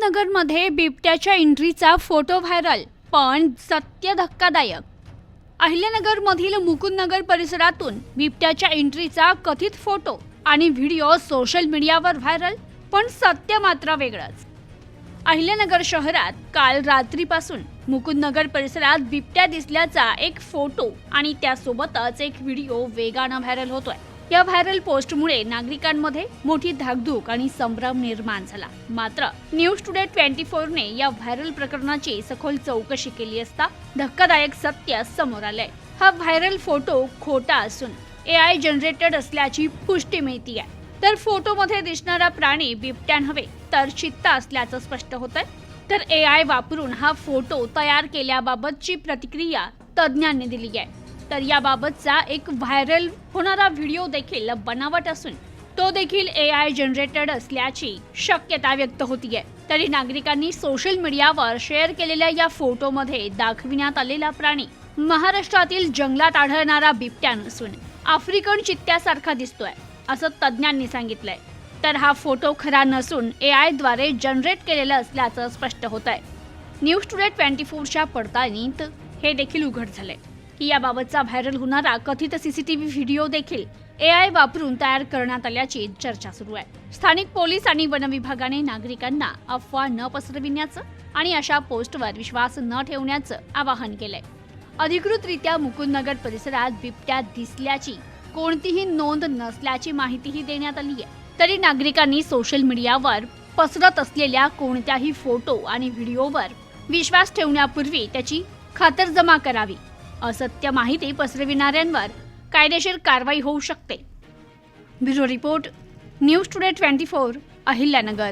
अहमदनगरमध्ये बिबट्याच्या एंट्रीचा photo viral पण सत्य धक्कादायक. अहिल्यानगरमधील मुकुंदनगर परिसरातून बिबट्याच्या एंट्रीचा कथित फोटो आणि व्हिडिओ सोशल मीडियावर व्हायरल पण सत्य मात्र वेगळंच. अहिल्यानगर शहरात काल रात्रीपासून मुकुंदनगर परिसरात बिबट्या दिसल्याचा एक फोटो आणि त्यासोबतच एक व्हिडिओ वेगानं व्हायरल होतोय. या व्हायरल पोस्टमुळे नागरिकांमध्ये मोठी धाकधूक आणि संभ्रम निर्माण झाला. मात्र न्यूज टुडे ट्वेंटी फोरने या व्हायरल प्रकरणाची सखोल चौकशी केली असता धक्कादायक सत्य समोर आलंय. हा व्हायरल फोटो खोटा असून ए आय जनरेटेड असल्याची पुष्टी मिळतीये. तर फोटोमध्ये दिसणारा प्राणी बिबट्या नव्हे तर चित्ता असल्याचं स्पष्ट होतंय. तर ए आय वापरून हा फोटो तयार केल्याबाबतची प्रतिक्रिया तज्ज्ञांनी दिली आहे तर याबाबतचा एक व्हायरल होणारा व्हिडिओ देखील बनावट असून तो देखील ए आय जनरेटेड असल्याची शक्यता व्यक्त होतीये. तरी नागरिकांनी सोशल मीडियावर शेअर केलेल्या या फोटोमध्ये दाखविण्यात आलेला प्राणी महाराष्ट्रातील जंगलात आढळणारा बिबट्या नसून आफ्रिकन चित्त्यासारखा दिसतोय असं तज्ज्ञांनी सांगितलंय. तर हा फोटो खरा नसून ए आयद्वारे जनरेट केलेला असल्याचं स्पष्ट होत आहे न्यूज टुडे ट्वेंटी फोरच्या पडताळणीत हे देखील उघड झालंय. की याबाबतचा व्हायरल होणारा कथित सीसीटीव्ही व्हिडिओ देखील ए आय वापरून तयार करण्यात आल्याची चर्चा सुरू आहे. स्थानिक पोलीस आणि वन विभागाने नागरिकांना अफवा न पसरविण्याचं आणि अशा पोस्टवर विश्वास न ठेवण्याचं आवाहन केलंय. अधिकृतरित्या मुकुंदनगर परिसरात बिबट्या दिसल्याची कोणतीही नोंद नसल्याची माहितीही देण्यात आली आहे. तरी नागरिकांनी सोशल मीडियावर पसरत असलेल्या कोणत्याही फोटो आणि व्हिडिओवर विश्वास ठेवण्यापूर्वी त्याची खातरजमा करावी. असत्य माहिती पसरविणाऱ्यांवर कायदेशीर कारवाई होऊ शकते. Bureau report news today twenty four Ahilyanagar.